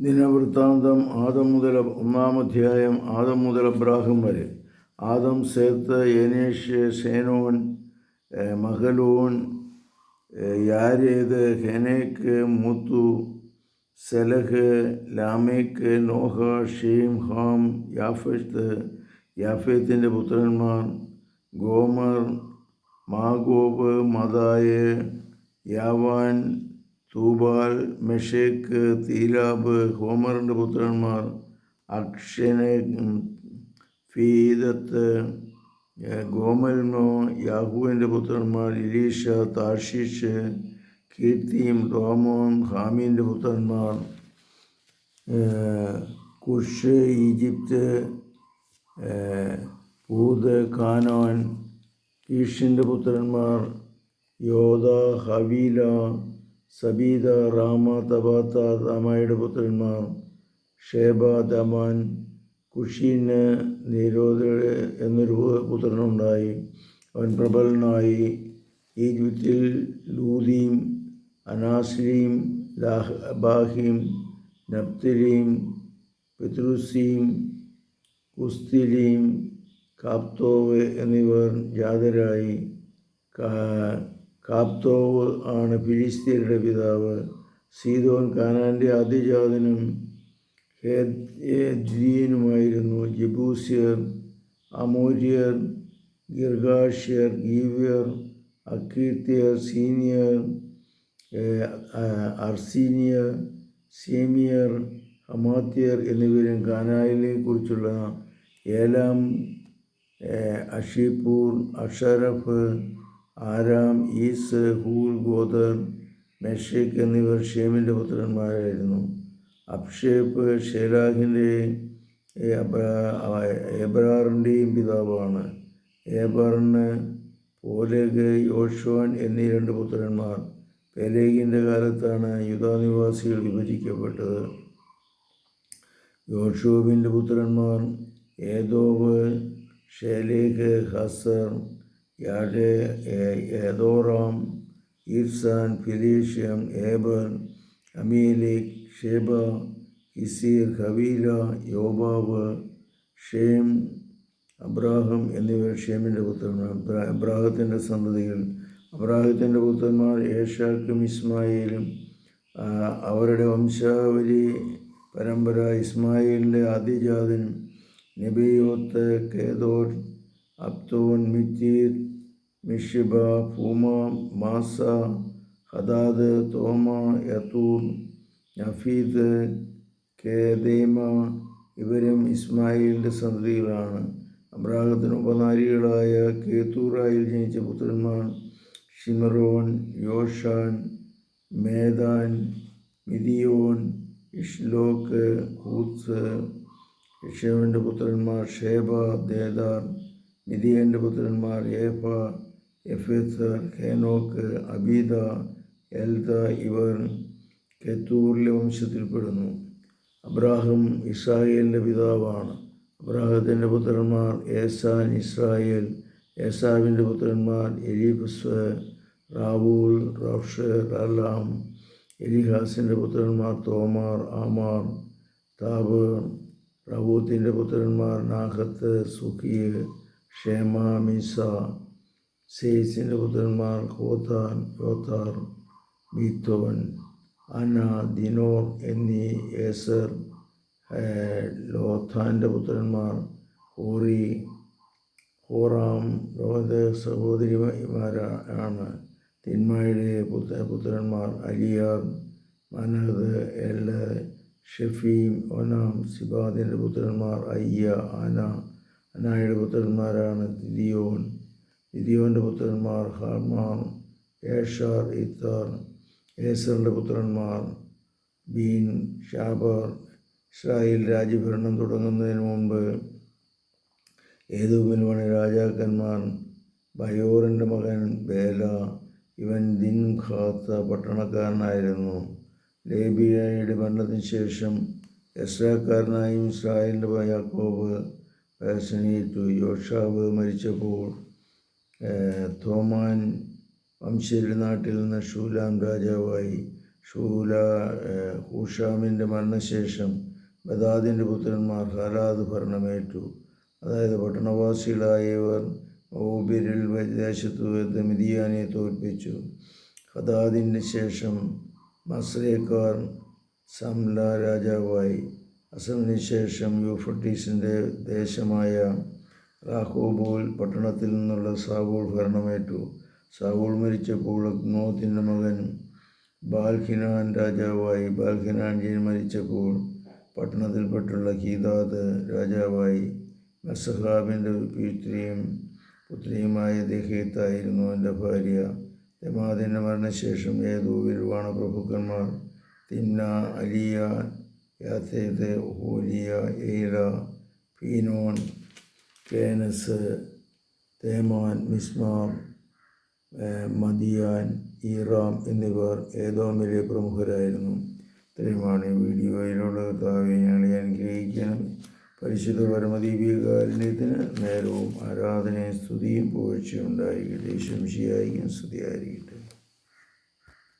ദിനവൃത്താന്തം ആദം മുതൽ ഒന്നാം അധ്യായം ആദം മുതൽ അബ്രാഹം വരെ. Adam Seth Enosh Kenan Mahalalel Jared Enoch മുത്തു സെലഹ് Lamech Noah Shem Ham Japheth യാഫേത്തിന്റെ പുത്രന്മാർ ഗോമർ മാഗോബ് മദായ് യാവാൻ തൂബാൽ മെഷേക്ക് തീലാബ് ഹോമറിന്റെ പുത്രന്മാർ അക്ഷന് ഫീദത്ത് ഗോമൽമോ യാഹുവിന്റെ പുത്രന്മാർ ഇലീഷ താർഷിഷ് കീർത്തിയും റോമോൻ ഹാമിന്റെ പുത്രന്മാർ കുഷ് ഈജിപ്ത് പൂത് കാനോൻ കീഷിന്റെ പുത്രന്മാർ യോധ ഹവീല സബീദ റാമ തബാത്ത താമയുടെ പുത്രന്മാർ ഷേബ ദമാൻ കുഷീന് നിരോധ എന്നൊരു പുത്രനുണ്ടായി. അവൻ പ്രബലനായി. ഈജിപ്തിൽ ലൂദീം അനാസ്ലീം ബാഹിം നബ്തലീം പിതൃസീം കുസ്തിലീം കാപ്തോവ് എന്നിവർ ജാതരായി. കാപ്തോവ് ആണ് ഫിലിസ്തീനയുടെ പിതാവ്. സീതോൻ കാനാന്റെ ആദ്യജാതനും ഹേദ്രീനുമായിരുന്നു ജിബൂസിയർ അമൂര്യർ ഗിർഗാഷ്യർ ഗീവ്യർ അക്കീർത്തിയർ സീനിയർ അർസീനിയർ സേമിയർ ഹമാത്യർ എന്നിവരും കാനായിലെ കുറിച്ചുള്ള ഏലാം അഷീപൂർ Ashraf Aram Uz Hul Gether Meshech എന്നിവർ ഷേമിന്റെ പുത്രന്മാരായിരുന്നു. അബ്ഷേപ്പ് ഷേലാഹിന്റെ ഏബ്രാറിന്റെയും പിതാവാണ്. ഏബറിന് പോലേഗ് യോഷുവാൻ എന്നീ രണ്ട് പുത്രന്മാർ പെലേഗിന്റെ കാലത്താണ് യുധാനിവാസികൾ വിഭജിക്കപ്പെട്ടത്. യോഷുവിന്റെ പുത്രന്മാർ ഏതോവ് ഷേലേക്ക് ഹസർ ഏതോറാം ഈർസാൻ ഫിലീഷ്യം ഏബർ അമീലിക് ഷേബ ഇസീർ ഹവീല യോബാവ് ഷേം അബ്രാഹം എന്നിവർ ഷേമിന്റെ പുത്രന്മാർ. അബ്രാ- അബ്രാഹത്തിന്റെ സന്തതികൾ. അബ്രാഹത്തിന്റെ പുത്രന്മാർ ഏഷാക്കും ഇസ്മായിലും അവരുടെ വംശാവലി പരമ്പര ഇസ്മായിലിന്റെ ആദ്യജാതനും നബിയോത്ത് കേദോർ അബ്തോൻ മിത്തീർ മിഷിബ ഫൂമ മാസ ഹദാദ് തോമ യത്തൂർ നഫീദ് കേദേമ ഇവരും ഇസ്മായിലിന്റെ സന്തതികളാണ്. അബ്രാഹത്തിന് ഉപനാരികളായ കേത്തൂറായിൽ ജനിച്ച പുത്രന്മാർ ഷിമറോൻ യോഷാൻ മേദാൻ മിതിയോൻ ഇഷ്ലോക്ക് ഹൂത്ത് ഇഷവന്റെ പുത്രന്മാർ ഷേബ ദേദാർ മിതിയന്റെ പുത്രന്മാർ ഏഫ എഫെസർ ഹേനോക്ക് അബീദ എൽദ ഇവർ കെത്തൂറിലെ വംശത്തിൽപ്പെടുന്നു. അബ്രാഹം ഇസ്രായേലിന്റെ പിതാവാണ്. അബ്രാഹത്തിന്റെ പുത്രന്മാർ ഏസാൻ ഇസ്രായേൽ. ഏസാവിന്റെ പുത്രന്മാർ എലീബസ് റാവൂൽ റോഷ് റലാം. എലിഹാസിന്റെ പുത്രന്മാർ തോമാർ ആമാർ. താബ് റവൂത്തിന്റെ പുത്രന്മാർ നാഹത്ത് സുഖീർ. ഷേമ സേസിന്റെ പുത്രന്മാർ ഹോതാൻ യോത്താർ ബീത്തോൻ അന ദിനോർ എന്നീ ഏസർ ലോഥാന്റെ പുത്രന്മാർ ഹോറി ഹോറാം ലോകത്തെ സഹോദരിമാരാണ്. തിന്മയുടെ പുത്ര പുത്രന്മാർ അലിയാർ മനത് എൽ ഷെഫീം ഒനാം സിബാദിന്റെ പുത്രന്മാർ അയ്യ അന അനായുടെ പുത്രന്മാരാണ് ദിദിയോൻ ദിദിയോന്റെ പുത്രന്മാർ ഹർമാൻ ഏഷാർ ഇത്താർ ഏസറിന്റെ പുത്രന്മാർ ബീൻ ഷാബർ ഇസ്രായേൽ രാജ്യഭരണം തുടങ്ങുന്നതിന് മുമ്പ് ഏതോമിൽവണ രാജാക്കന്മാർ ബയോറിന്റെ മകൻ ബേല ഇവൻ ദിൻ ഖാത്ത പട്ടണക്കാരനായിരുന്നു. ലേബിയയുടെ മരണത്തിന് ശേഷം എസ്രാക്കാരനായും ഇസ്രായേലിന്റെ യാക്കോബ് പേസനീറ്റു യോഷാവ് മരിച്ചപ്പോൾ തോമാൻ വംശീയരുടെ നാട്ടിൽ നിന്ന് ഷൂലാം രാജാവായി. ഷൂല ഹൂഷാമിന്റെ മരണശേഷം ബദാദിന്റെ പുത്രന്മാർ ഹലാദ് ഭരണമേറ്റു. അതായത് പട്ടണവാസികളായവർ ഓബിരിൽ ദേശത്തു മിതിയാനെ തോൽപ്പിച്ചു. ഹദാദിന് ശേഷം മസ്രേക്കാർ സംല രാജാവായി. അസമിന് ശേഷം യൂഫട്ടീസിന്റെ ദേശമായ റാഹോബോൽ പട്ടണത്തിൽ നിന്നുള്ള സാവൂൾ ഭരണമേറ്റു. സാവൂൾ മരിച്ചപ്പോൾ അഗ്നോത്തിന്റെ മകൻ ബാൽഹിനാൻ രാജാവായി. ബാൽഹിനാൻ മരിച്ചപ്പോൾ പട്ടണത്തിൽപ്പെട്ടുള്ള ഹീദാദ് രാജാവായി. മെസഹാബിന്റെ പുത്രിയും പുത്രിയുമായ ദഹീത്തായിരുന്നു എന്റെ ഭാര്യ. തെമാദിന്റെ മരണശേഷം ഏതോവിൽ വാണപ്രഭുക്കന്മാർ തിന്ന അലിയ യാത്തേത് ഹോലിയ എയ്ല പീനോൺ കേനസ് തേമാൻ മിസ്മാം മദിയാൻ ഈറാം എന്നിവർ ഏതോമിലെ പ്രമുഖരായിരുന്നു. ഇത്രയുമാണ് വീഡിയോയിലുള്ള കർത്താവെ ഞങ്ങളെ അനുഗ്രഹിക്കണം. പരിശുദ്ധ പരമദീപികാരുണ്യത്തിന് നേരവും ആരാധനയും സ്തുതിയും പുകഴ്ചയും ഉണ്ടായിരിക്കട്ടെ. ശംശിയായിരിക്കും സ്തുതിയായിരിക്കട്ടെ.